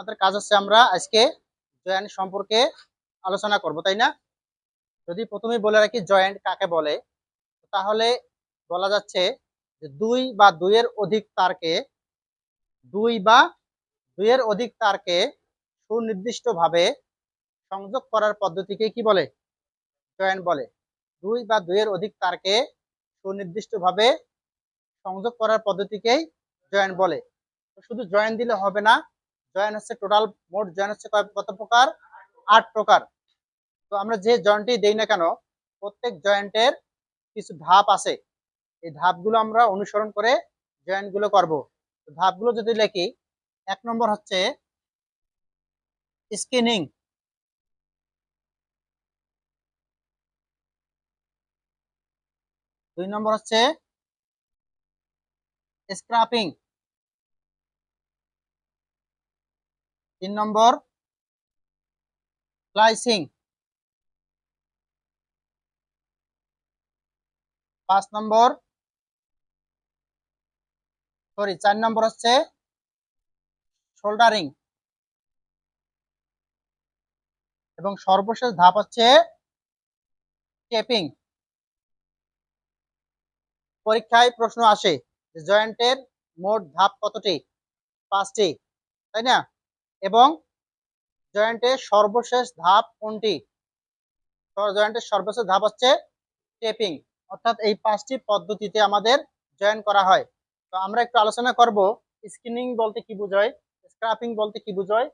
আমাদের কাজ হচ্ছে আমরা আজকে জয়েন্ট সম্পর্কে আলোচনা করব, তাই না? যদি প্রথমে বলে রাখি জয়েন্ট কাকে বলে, তাহলে বলা যাচ্ছে যে দুই বা দুইয়ের অধিক তারকে, দুই বা দুইয়ের অধিক তারকে সুনির্দিষ্টভাবে সংযোগ করার পদ্ধতিকে কি বলে? জয়েন্ট বলে। দুই বা দুইয়ের অধিক তারকে সুনির্দিষ্টভাবে সংযোগ করার পদ্ধতিকেই জয়েন্ট বলে। শুধু জয়েন্ট দিলে হবে না জয়েন্ট হচ্ছে টোটাল মোট জয়েন হচ্ছে কত প্রকার? আট প্রকার। তো আমরা যে জয়েন্টই দেই না কেন, প্রত্যেক জয়েন্টের কিছু ধাপ আছে। এই ধাপগুলো আমরা অনুসরণ করে জয়েন্টগুলো করব ধাপগুলো যদি লিখি, এক নম্বর হচ্ছে স্কিনিং দুই নম্বর হচ্ছে স্ক্রাপিং তিন নম্বর। স্লাইসিং। পাঁচ নম্বর। সরি, চার নম্বর হচ্ছে শোল্ডারিং। এবং সর্বশেষ ধাপ হচ্ছে টেপিং। পরীক্ষায় প্রশ্ন আসে জয়েন্টের মোট ধাপ কতটি? পাঁচটি। তাই না? এবং জয়েন্টের সর্বশেষ ধাপ কোনটি? জয়েন্টের সর্বশেষ ধাপ হচ্ছে টেপিং অর্থাৎ এই পাঁচটি পদ্ধতিতে আমাদের জয়েন করা হয়। তো আমরা একটু আলোচনা করব স্কিনিং বলতে কি বোঝায় স্ক্রাপিং বলতে কি বোঝায়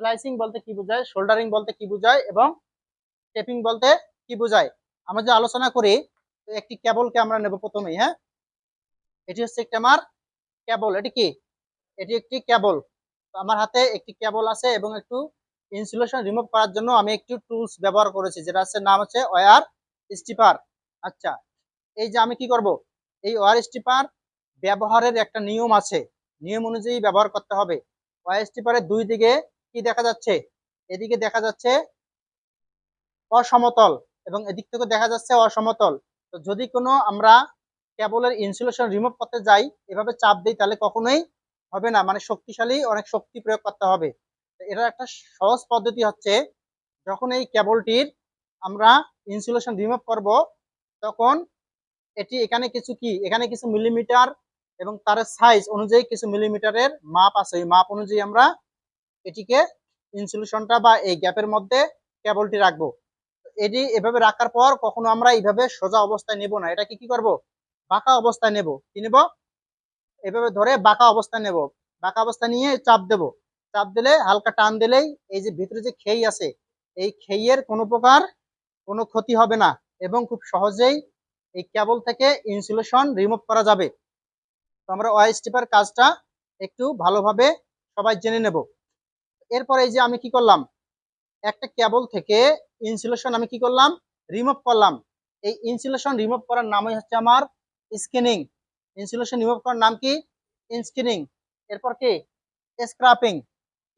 স্লাইসিং বলতে কি বোঝায় শোল্ডারিং বলতে কি বোঝায় এবং টেপিং বলতে কি বোঝায়। আমরা যে আলোচনা করি একটি কেবলকে আমরা নেব প্রথমেই হ্যাঁ? এটি হচ্ছে একটি আমার কেবল এটি কি? এটি একটি কেবল আমার হাতে একটি কেবল আছে এবং একটু ইনসুলেশন রিমুভ করার জন্য আমি একটু টুলস ব্যবহার করেছি, যেটা হচ্ছে নাম হচ্ছে ওয়ার স্টিপার আচ্ছা এই যে আমি কি করব? এই ওয়ার স্টিপার ব্যবহারের একটা নিয়ম আছে, নিয়ম অনুযায়ী ব্যবহার করতে হবে। ওয়ার স্টিপারের দুই দিকে কি দেখা যাচ্ছে? এদিকে দেখা যাচ্ছে অসমতল এবং এদিক থেকে দেখা যাচ্ছে অসমতল। তো যদি কোনো আমরা কেবলের ইনসুলেশন রিমুভ করতে যাই, এভাবে চাপ দিই, তাহলে কখনোই হবে না মানে শক্তিশালী, অনেক শক্তি প্রয়োগ করতে হবে। তো এটার একটা সহজ পদ্ধতি হচ্ছে, যখন এই কেবলটির আমরা ইনসুলেশন রিমুভ করব, তখন এটি এখানে কিছু কি? এখানে কিছু মিলিমিটার এবং তার সাইজ অনুযায়ী কিছু মিলিমিটারের মাপ আছে। ওই মাপ অনুযায়ী আমরা এটিকে ইনসুলেশনটা বা এই গ্যাপের মধ্যে কেবলটি রাখব। এটি এভাবে রাখার পর কখনো আমরা এইভাবে সোজা অবস্থায় নেব না। এটাকে কি করব? বাঁকা অবস্থায় নেব। কি নেব? এভাবে ধরে বাঁকা অবস্থায় নেব। বাঁকা অবস্থা নিয়ে চাপ দেব। চাপ দিলে হালকা টান দিলেই এই যে ভিতরে যে খেই আছে, এই খেইয়ের কোনো প্রকার কোনো ক্ষতি হবে না এবং খুব সহজেই এই কেবল থেকে ইনসুলেশন রিমুভ করা যাবে। তো আমরা ওয়াই স্টিপার কাজটা একটু ভালোভাবে সবাই জেনে নেব। এরপরে এই যে আমি কি করলাম? একটা কেবল থেকে ইনসুলেশন আমি কি করলাম? রিমুভ করলাম। এই ইনসুলেশন রিমুভ করার নামই হচ্ছে আমার স্কিনিং ইনসুলেশন রিমুভ করার নাম কি? ইনস্কিনিং এরপর কি? স্ক্রাপিং।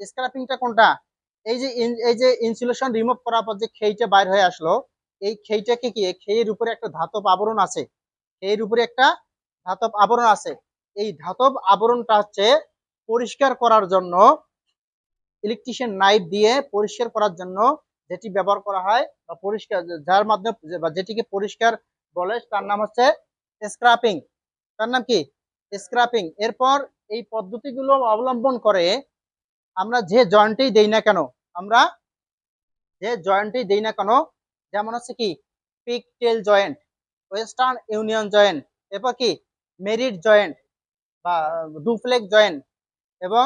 স্ক্রাপিংটা কোনটা? এই যে এই যে ইনসুলেশন রিমুভ করার পর যে খেইটা বাইর হয়ে আসলো, এই খেইটাকে কি এই খেইয়ের উপরে একটা ধাতব আবরণ আছে। খেইয়ের উপরে একটা ধাতব আবরণ আছে। এই ধাতব আবরণটা হচ্ছে পরিষ্কার করার জন্য ইলেকট্রিশিয়ান নাইফ দিয়ে পরিষ্কার করার জন্য যেটি ব্যবহার করা হয় বা পরিষ্কার, যার মাধ্যমে যেটিকে পরিষ্কার বলে, তার নাম হচ্ছে স্ক্রাপিং তার নাম কি? স্ক্রাপিং এরপর এই পদ্ধতিগুলো অবলম্বন করে আমরা যে জয়েন্টেই দেই না কেন, আমরা যে জয়েন্টেই দেই না কেন, যেমন হচ্ছে কি pigtail joint western union joint এরপর কি মেরিট জয়েন্ট বা ডুফ্লেক জয়েন্ট এবং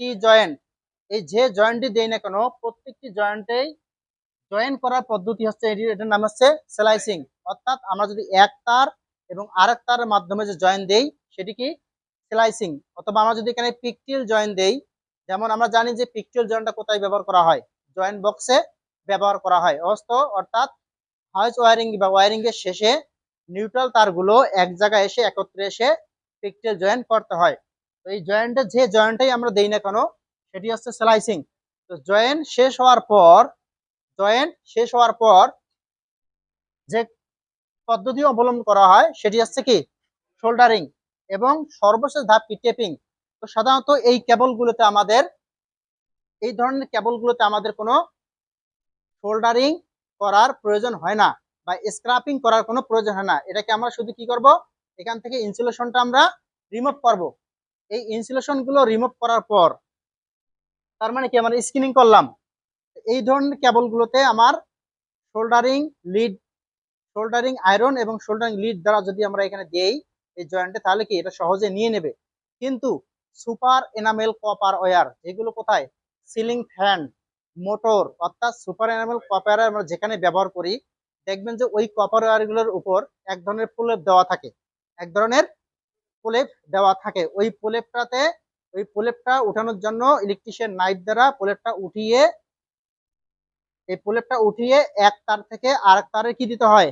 টি জয়েন্ট এই যে জয়েন্টই দেই না কেন, প্রত্যেকটি জয়েন্টেই জয়েন করার পদ্ধতি হচ্ছে এটি এটার নাম হচ্ছে স্লাইসিং অর্থাৎ আমরা যদি এক তার এবং আরেক তারের মাধ্যমে যে জয়েন দেই, সেটি কি? স্লাইসিং অথবা আমরা যদি এখানে পিকটিল জয়েন দেই, যেমন আমরা জানি যে পিকটিল জয়েনটা কোথায় ব্যবহার করা হয়? জয়েন্ট বক্সে ব্যবহার করা হয়। অস্ত অর্থাৎ হাউস ওয়ারিং বা ওয়ারিং এর শেষে নিউট্রাল তারগুলো এক জায়গায় এসে একত্রে এসে পিকটেল জয়েন করতে হয়। তো এই জয়েন্টে যে জয়েন্টটাই আমরা দেই না কেন, সেটি হচ্ছে স্লাইসিং তো জয়েন্ট শেষ হওয়ার পর জয়েন্ট শেষ হওয়ার পর যে পদ্ধতি অবলম্বন করা হয়, সেটি হচ্ছে কি? শোল্ডারিং এবং সর্বশেষ ধাপ কি টেপিং তো সাধারণত এই কেবলগুলোতে আমাদের, এই ধরনের কেবলগুলোতে আমাদের কোনো সোল্ডারিং করার প্রয়োজন হয় না বা স্ক্রাপিং করার কোনো প্রয়োজন হয় না। এটাকে আমরা শুধু কি করব? এখান থেকে ইনসুলেশনটা আমরা রিমুভ করব। এই ইনসুলেশনগুলো রিমুভ করার পর, তার মানে কি? আমরা স্ক্রিনিং করলাম। এই ধরনের কেবলগুলোতে আমার শোল্ডারিং লিড শোল্ডারিং আয়রন এবং শোল্ডারিং লিড দ্বারা যদি আমরা এখানে দেই এই জয়েন্টে তাহলে কি এটা সহজে নিয়ে নেবে? কিন্তু সুপার এনামেল কপার ওয়্যার এগুলো কোথায়? সিলিং ফ্যান মোটর অর্থাৎ সুপার এনামেল কপার আমরা যেখানে ব্যবহার করি, দেখবেন যে ওই কপার ওয়ারগুলোর উপর এক ধরনের প্রলেপ দেওয়া থাকে। এক ধরনের প্রলেপ দেওয়া থাকে। ওই প্রলেপটাতে ওই প্রলেপটা উঠানোর জন্য ইলেকট্রিশিয়ান নাইফ দ্বারা প্রলেপটা উঠিয়ে, এই প্রলেপটা উঠিয়ে এক তার থেকে আরেক তারে কি দিতে হয়?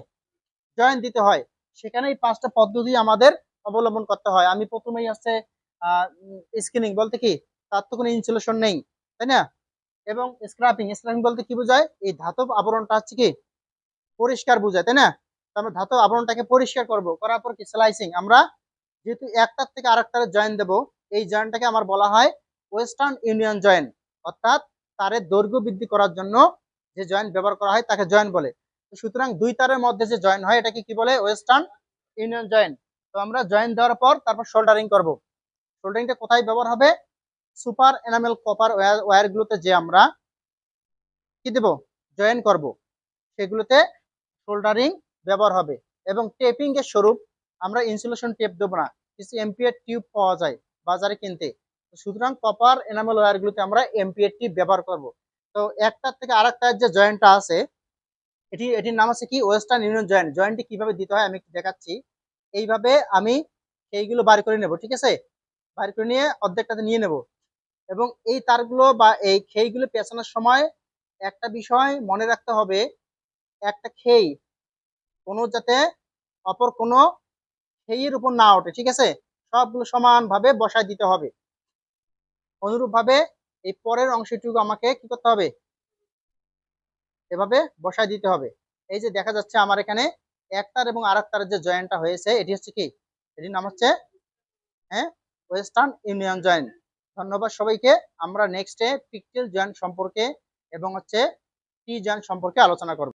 জয়েন দিতে হয়। সেখানে এই পাঁচটা পদ্ধতি আমাদের অবলম্বন করতে হয়। আমি প্রথমেই হচ্ছে স্ক্রিনিং বলতে কি? তার তো কোনো ইনসুলেশন নেই, তাই না? এবং স্ক্রাপিং স্ক্রাপিং বলতে কি বোঝায়? এই ধাতব আবরণটা হচ্ছে কি? পরিষ্কার বোঝায়, তাই না? আমরা ধাতব আবরণটাকে পরিষ্কার করব। করার পর কি? স্লাইসিং আমরা যেহেতু একটার থেকে আরেকটারে জয়েন দেব, এই জয়েন্টটাকে আমার বলা হয় ওয়েস্টার্ন ইউনিয়ন জয়েন্ট অর্থাৎ তারের দৈর্ঘ্য বৃদ্ধি করার জন্য যে জয়েন্ট ব্যবহার করা হয়, তাকে জয়েন্ট বলে। সুতরাং দুই তারের মধ্যে যে জয়েন হয়, এটাকে কি বলে? ওয়েস্টার্ন ইউনিয়ন জয়েন্ট তো আমরা জয়েন দেওয়ার পর তারপর শোল্ডারিং করব। শোল্ডারিংটা কোথায় ব্যবহার হবে? সুপার এনামেল কপার ওয়্যার গুলোতে যে আমরা কি দেব? জয়েন করব। সেগুলোতে শোল্ডারিং ব্যবহার হবে। এবং টেপিং এর স্বরূপ আমরা ইনসুলেশন টেপ দেবো না। কিছু এমপিএর টিউব পাওয়া যায় বাজারে কিনতে। সুতরাং কপার এনামেল ওয়্যারগুলোতে আমরা এমপিএর টিউব ব্যবহার করব। তো একটার থেকে আরেকটার যে জয়েন্টটা আছে এটি, এটির নাম আছে কি? ওয়েস্টার্ন ইউনিয়ন জয়েন্ট জয়েন্টটি কীভাবে দিতে হয় আমি দেখাচ্ছি। এইভাবে আমি সেইগুলো বার করে নেব, ঠিক আছে? বার করে নিয়ে অর্ধেকটাতে নিয়ে নেব। এবং এই তারগুলো বা এই খেইগুলো পেঁচানোর সময় একটা বিষয় মনে রাখতে হবে, একটা খেই, কোনো যাতে অপর কোনো খেইয়ের উপর না ওঠে, ঠিক আছে? সবগুলো সমানভাবে বসায় দিতে হবে। অনুরূপভাবে এই পরের অংশটুকু আমাকে কি করতে হবে? এভাবে বসায় দিতে হবে। এই যে দেখা যাচ্ছে আমার এখানে একটার এবং আর একটার যে জয়েন্টটা হয়েছে, এটি হচ্ছে কি? এটির নাম হচ্ছে হ্যাঁ? ওয়েস্টার্ন ইউনিয়ন জয়েন্ট ধন্যবাদ সবাইকে। আমরা নেক্সটে পিকটেল জয়েন্ট সম্পর্কে এবং হচ্ছে টি জয়েন্ট সম্পর্কে আলোচনা করব।